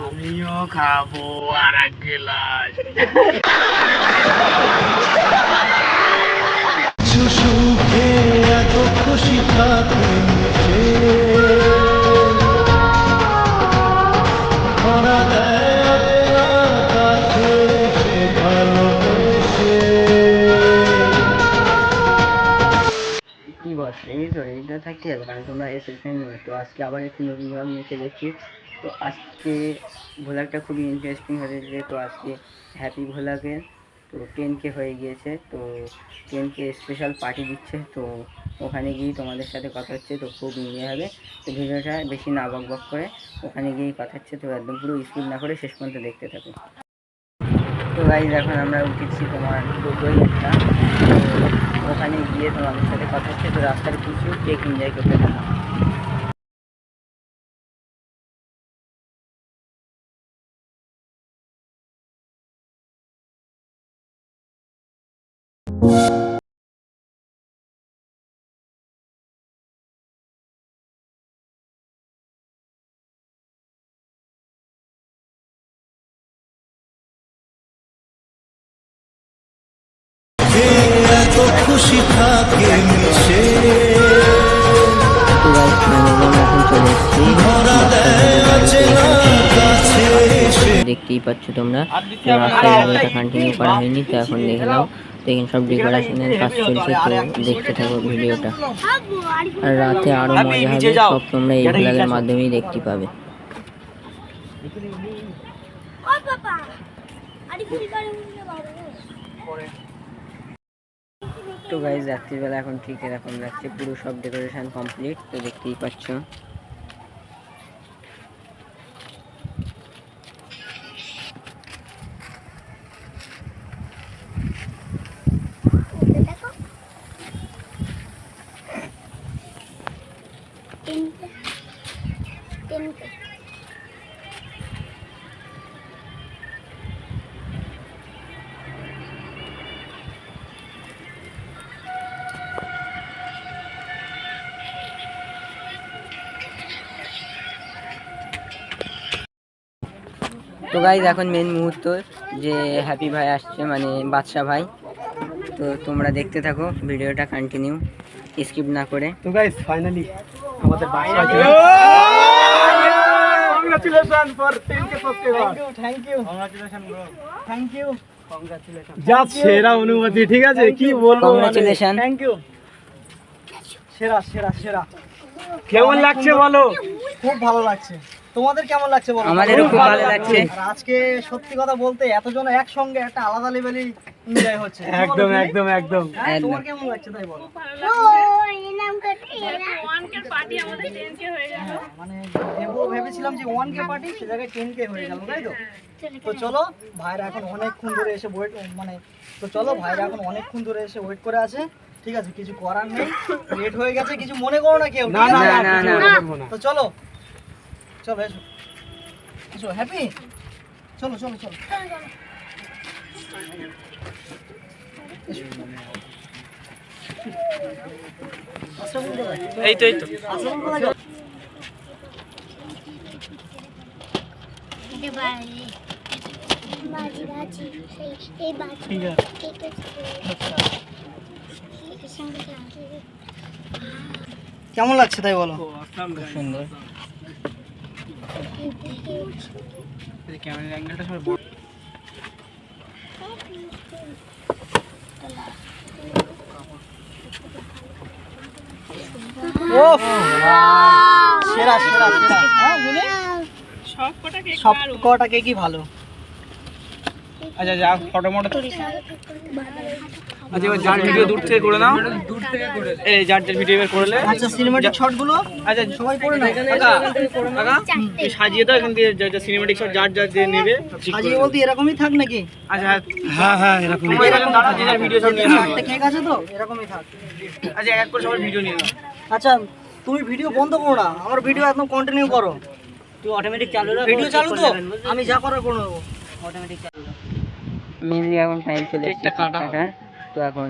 আমিও খাব আর এক গ্লাস। সুখে এত খুশি থাকে মিশে ধরা দেয় কাছে সে ভালোবেসে। কি বস এই তো এইটা থাকতে হবে কারণ তোমরা এসে তো আজকে আবার একটি নতুন ব্লগ নিয়ে এসেছি তো আজকে ভোলাগটা খুবই ইন্টারেস্টিং হয়েছে তো আজকে হ্যাপি ভোলাকে, তো টেনকে হয়ে গিয়েছে, তো টেনকে স্পেশাল পার্টি দিচ্ছে, তো ওখানে গিয়েই তোমাদের সাথে কথা হচ্ছে, তো খুব ইয়ে হবে। তো ভিডিওটা বেশি না বক বক করে ওখানে গিয়েই কথা হচ্ছে, তো একদম পুরো স্কুল না করে শেষ পর্যন্ত দেখতে থাকো। তো গাইজ এখন আমরা উঠেছি তোমার দুটোই একটা, তো ওখানে গিয়ে তোমাদের সাথে কথা হচ্ছে, তো রাস্তার কিছু কেক এনজয় করতে থাকা দেখতেই পাচ্ছ তোমরা। রাস্তায় কন্টিনিউ করা হয়নি তো এখন দেখে নাও। তো এখানে সব ডেকোরেশনের কাজ চলছে তো দেখতে থাকো ভিডিওটা আর রাতে আরও মজা হবে সব তোমরা এই ব্লগের মাধ্যমেই দেখতে পাবে। তো গাইজ রাত্রিবেলা এখন ঠিক এরকম লাগছে পুরো সব ডেকোরেশন কমপ্লিট তো দেখতেই পাচ্ছ। তো গাইজ এখন মেন মুহূর্ত যে হ্যাপি ভাই আসছে মানে বাদশা ভাই। তো তোমরা দেখতে থাকো ভিডিওটা কন্টিনিউ স্কিপ না করে। তো গাইস ফাইনালি আমাদের বাসা congratulation for 10k subscriber thank you congratulation bro thank you congratulation যা সেরা অনুভূতি ঠিক আছে? কি বলব Congratulations. থ্যাংক ইউ সেরা সেরা সেরা। কেমন লাগছে বলো? খুব ভালো লাগছে। তোমাদের কেমন লাগছে বলো আমাদেরও খুব ভালো লাগছে আজকে সত্যি কথা বলতে এতজন একসঙ্গে একটা আলাদা লেভেলেই এনজয় হচ্ছে একদম একদম একদম হ্যাঁ, তোমার কেমন লাগছে তাই বলো ও এই নাম করতে হ্যাঁ, মানে ভেবো ভেবেছিলাম যে ওয়ান কে পার্টি সে জায়গায় টেন কে হয়ে গেল তাই তো তো চলো ভাইরা এখন অনেকক্ষণ ধরে এসে ওয়েট মানে তো চলো ভাইরা এখন অনেকক্ষণ ধরে এসে ওয়েট করে আছে ঠিক আছে কিছু করার নেই লেট হয়ে গেছে কিছু মনে করো না কেউ না, না না তো চলো চলো এসো। এসো হ্যাপি চলো চলো চলো। এই তো এই তো। ঠিক আছে কেমন লাগছে তাই বলো? সুন্দর। ক্যামেরার অ্যাঙ্গেলটা সবাই বড়। সেরা সেরা সেরা। হ্যাঁ সব কটা কেকই ভালো। আচ্ছা যা ফটো মটো আচ্ছা এবার যার ভিডিও দূর থেকে করে নাও। দূর থেকে করে এই যার যার ভিডিও এবার করলে আচ্ছা সিনেমাটিক শটগুলো আচ্ছা সবাই করে নাও। কাকা কাকা এই সাজিয়ে দাও এখান দিয়ে যা যা সিনেমাটিক শট যার যার যে নেবে ঠিক করে বলতে এরকমই থাক নাকি? আচ্ছা হ্যাঁ। হ্যাঁ এরকম এরকম দাঁড়াও যে ভিডিও সব নিয়ে নাও একটা কেক আছে তো এরকমই থাক। আচ্ছা এক এক করে সবাই ভিডিও নিয়ে নাও। আচ্ছা তুমি ভিডিও বন্ধ করো না আমার ভিডিও একদম কন্টিনিউ করো। তুই অটোমেটিক চালু ভিডিও চালু তো? আমি যা করার করে নেব। অটোমেটিক চালু মেনলি এখন টাইম চলে এসেছে। কাটা। তো এখন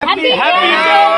Happy, happy, happy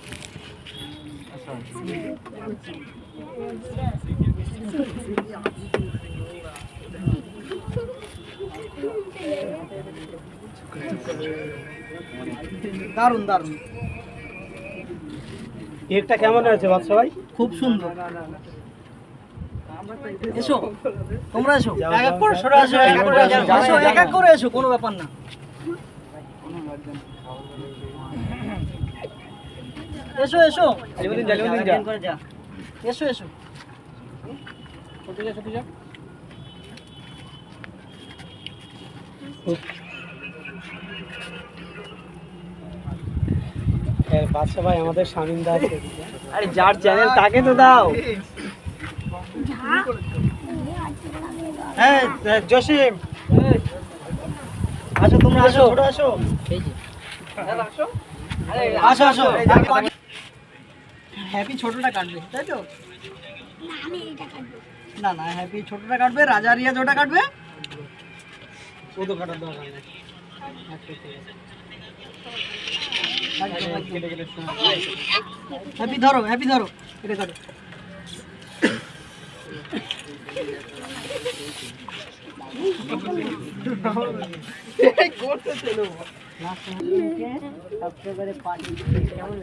দারুণ দারুণ কেকটা কেমন আছে বাচ্চা ভাই? খুব সুন্দর। এসো তোমরা এসো। এক এক করে সরে আসো এক এক করে আসো। এসো, এক এক করে এসো কোনো ব্যাপার না। এসো এসো। যা। করে যা। এসো এসো। বাচ্চা ভাই আমাদের স্বামীন্দা আছে। আরে যার চ্যানেল তাকে তো দাও। হ্যাঁ জসিম। আসো তোমরা আসো ছোট আসো। আসো আসো। হ্যাপি ছোটটা কাটবে তাই তো? না না হ্যাপি ছোটটা কাটবে রাজা রিয়া ওটা কাটবে। ও তো কাটার দরকার নেই। হ্যাপি ধরো হ্যাপি ধরো এটা কাটো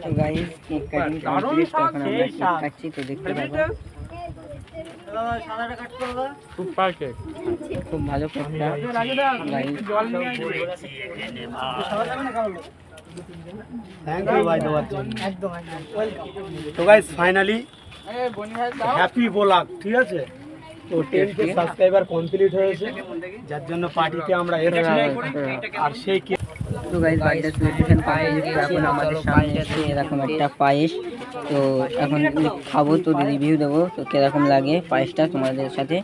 তো গাইস কেক কাটিং কমপ্লিট এখন আমরা কেক কাটছি তো দেখতে পাবো। সাদাটা কাট করো সুপার কেক খুব ভালো কেকটা তো গাইস ফাইনালি হ্যাপি ব্লগ ঠিক আছে? তো টেন কে সাবস্ক্রাইবার কমপ্লিট হয়েছে। যার জন্য পার্টিতে আমরা এসেছি। আর সেই তো গাইস বার্থডে এখন আমাদের সামনে এরকম একটা পায়েস। তো এখন খাব তো রিভিউ দেবো। তো কীরকম লাগে পায়েসটা তোমাদের সাথে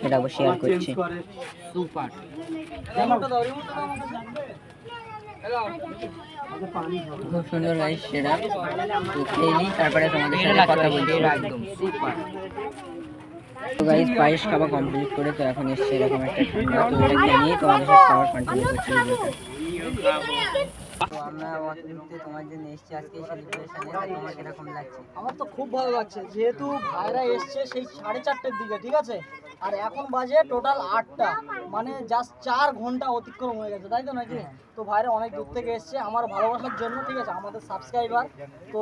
সেটা শেয়ার করছি। খুব সুন্দর গাইস সেটা। তো খেয়ে তারপরে তোমাদের সাথে কথা বলছি। একদম পায়েস কমপ্লিট করে তো এখন এসছে এরকম একটা ঠান্ডা। তো নিয়ে তোমাদের সাথে খাবার কন্টিনিউ করছি। আমরা তোমার জন্য এসেছি আজকে সেলিব্রেশনে তোমার কীরকম লাগছে? আমার তো খুব ভালো লাগছে। যেহেতু ভাইরা এসছে সেই সাড়ে চারটের দিকে ঠিক আছে? আর এখন বাজে টোটাল আটটা। মানে জাস্ট চার ঘণ্টা অতিক্রম হয়ে গেছে তাই তো নাকি? তো ভাইরা অনেক দূর থেকে এসছে আমার ভালোবাসার জন্য ঠিক আছে আমাদের সাবস্ক্রাইবার তো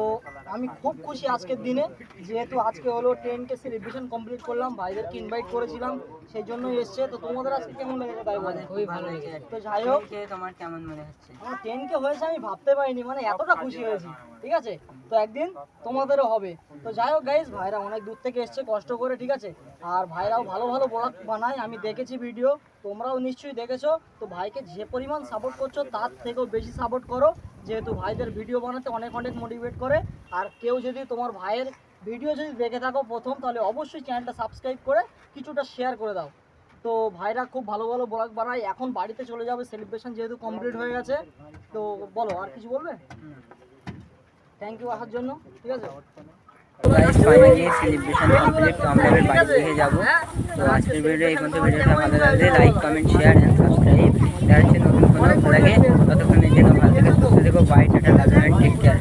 আমি খুব খুশি আজকের দিনে যেহেতু আজকে হলো টেন কে সেলিব্রেশন কমপ্লিট করলাম ভাইদেরকে ইনভাইট করেছিলাম সেই জন্যই এসছে। তো তোমাদের আজকে কেমন লেগেছে তাই বলে? খুবই ভালো লেগেছে। তো যাই হোক। তোমার কেমন মনে হচ্ছে? আমার টেন কে হয়েছে আমি ভাবতে পারিনি মানে এতটা খুশি হয়েছি। ঠিক আছে? তো একদিন তোমাদেরও হবে। তো যাই হোক গাইজ ভাইরা অনেক দূর থেকে এসছে, কষ্ট করে, ঠিক আছে? আর ভাইরাও ভালো ভালো ব্লগ বানায়, আমি দেখেছি ভিডিও তোমরাও নিশ্চয়ই দেখেছ। তো ভাইকে যে পরিমাণ সাপোর্ট করছ, তার থেকেও বেশি সাপোর্ট করো। যেহেতু ভাইদের ভিডিও বানাতে অনেক অনেক মোটিভেট করে। আর কেউ যদি তোমার ভাইয়ের ভিডিও যদি দেখে থাকো প্রথম, তাহলে অবশ্যই চ্যানেলটা সাবস্ক্রাইব করে কিছুটা শেয়ার করে দাও। তো ভাইরা খুব ভালো ভালো ব্লগ বানায়। এখন বাড়িতে চলে যাবে সেলিব্রেশন যেহেতু কমপ্লিট হয়ে গেছে। তো বলো, আর কিছু বলবে? থ্যাংক ইউ আসার জন্য ঠিক আছে? গাইস ফাইনালি সেলিব্রেশন কমপ্লিট তো আমরা এবার বাড়ি থেকে যাব। তো আজকের ভিডিও এই পর্যন্ত ভিডিওটা ভালো লাগলে like comment share and subscribe দেখা হচ্ছে নতুন কোনো লাগে ততক্ষণের জন্য ভালো থেকে সুস্থ থেকো। Bye tata love take care